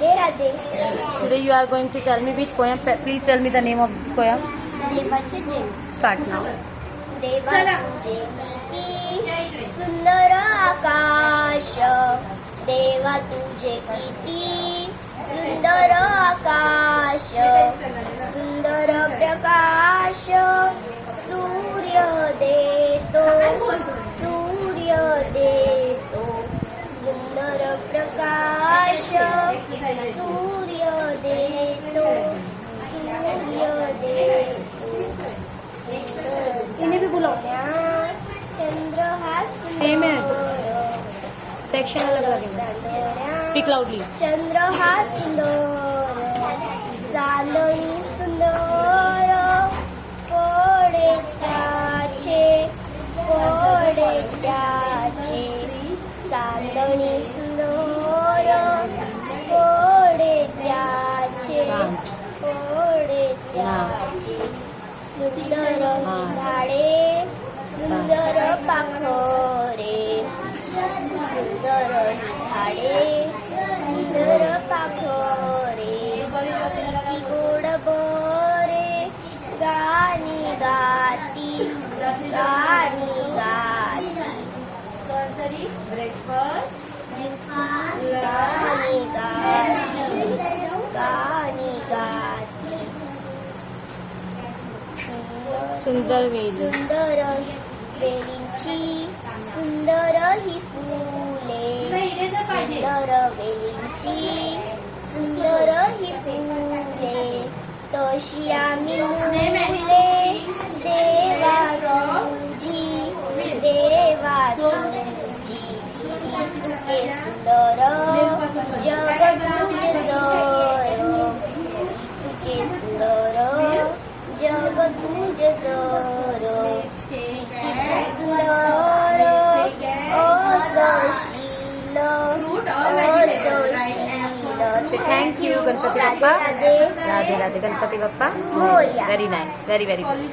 Radhe Radhe you are going to tell me which poem please tell me the name of poem सुंदर आकाश देवा तुझे सुंदर आकाश सुंदर प्रकाश सूर्य देतो सूर्य देतो सुंदर प्रकाश चंद्र हा Section अलग लगेगा. Speak loudly. चंद्र हा सुंदर चांदणी सुंदर कोडे त्याचे कोडे त्याचे चांदणी सुंदर कोडे त्याचे कोडे त्याचे सुंदर. झाडे सुंदर पाखरे सुंदर झाडे सुंदर पाखरे गोड बरे गाणी गाती गाणी गाती गाणी गाती गाणी गाती सुंदर वेली. सुंदर वेलींची सुंदर ही फुले. सुंदर वेलींची सुंदर ही फुले. तशी आम्ही फुले. जग तुझे जर किती सुंदर असशील असशील thank you Ganpati Bappa Radhe Radhe Radhe Radhe Ganpati Bappa Morya. Very nice very very good